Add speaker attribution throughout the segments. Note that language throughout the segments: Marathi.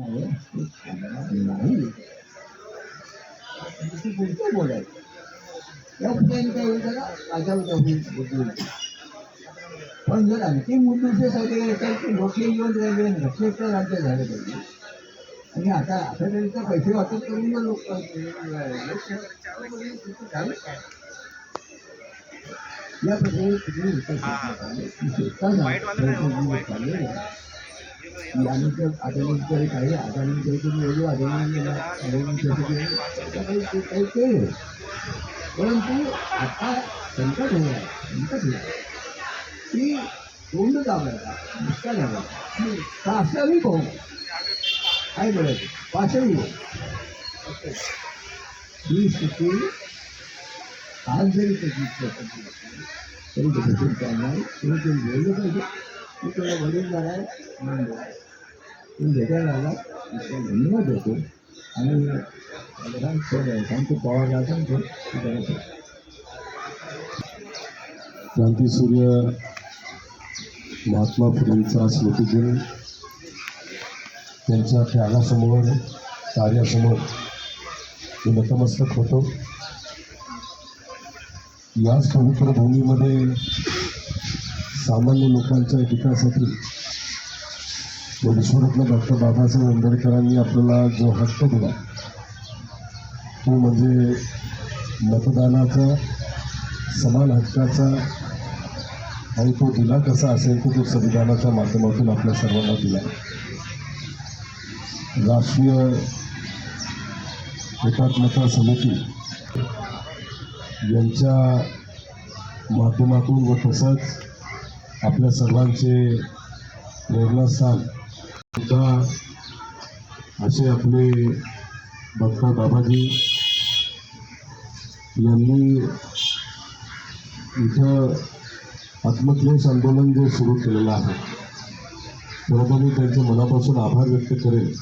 Speaker 1: नाही बोलायचं काय होईल त्याला माझ्या होईल पण जर आणखी मुद्दे येतात की लोके येऊन राहिले नक्षत्र राज्य झालं पाहिजे आणि आता आता तरी तर पैसे वाटप करून जर लोक झालं काय या प्रकारे तुम्ही यानंतर आदानीकडे काही आदानीकडे तुम्ही एवढं आदानी काही केलं परंतु आता संकट होणार संकट होणार की तोंड दाबायला नुसता दाबायला. कासावी भाऊ काय बोलायचं? पाचवी भाऊ ही हो. स्थिती आज जरी त्याची तरी भेटून चालणार तुम्ही ते बोललं पाहिजे. मी तुला वडीलधार जाणार म्हणून तुम्ही भेटायला आला धन्यवाद देतो आणि प्रधान सर सांगतो पवारला सांगतो की त्याला
Speaker 2: महात्मा फुलेंचा स्मृतिदिन त्यांच्या त्यागासमोर कार्यासमोर मी नतमस्तक होतो. याच पवित्र भूमीमध्ये सामान्य लोकांच्या हितासाठी व डॉक्टर बाबासाहेब आंबेडकरांनी आपल्याला जो हक्क दिला तो म्हणजे मतदानाचा समान हक्काचा आणि तो दिला कसा असेल तर तो संविधानाच्या माध्यमातून आपल्या सर्वांना दिला. राष्ट्रीय एकात्मता समिती यांच्या माध्यमातून व तसंच आपल्या सर्वांचे प्रेरणास्थान सुद्धा असे आपले डॉक्टर बाबाजी यांनी इथं आत्मक्लेश आंदोलन जे सुरू केलेलं आहे बरोबर मी त्यांचे मनापासून आभार व्यक्त करेल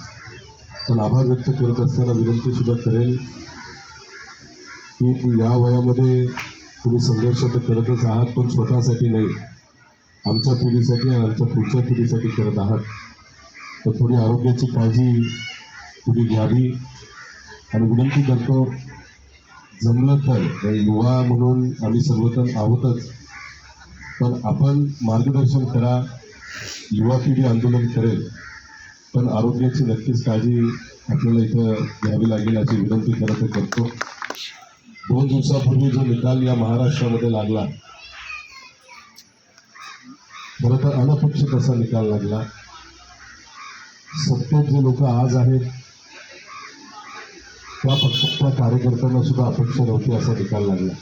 Speaker 2: पण आभार व्यक्त करत असताना विनंती सुद्धा करेल की या वयामध्ये तुम्ही संघर्ष तर करतच आहात पण स्वतःसाठी नाही. आमच्या पिढीसाठी आणि आमच्या पुढच्या पिढीसाठी करत आहात. तर थोडी आरोग्याची काळजी तुम्ही घ्यावी. आणि विनंती करतो जमलं तर म्हणजे युवा म्हणून आम्ही सर्वजण आहोतच. पण आपण मार्गदर्शन करा युवा पिढी आंदोलन करेल. पण आरोग्याची नक्कीच काळजी आपल्याला इथं घ्यावी लागेल याची विनंती करत करतो. दोन दिवसापूर्वी जो निकाल या महाराष्ट्रामध्ये लागला खरं तर अनपेक्षित असा निकाल लागला. सत्तेत जे लोक आज आहेत त्या पक्षाच्या कार्यकर्त्यांना सुद्धा अपेक्षा नव्हती असा निकाल लागला.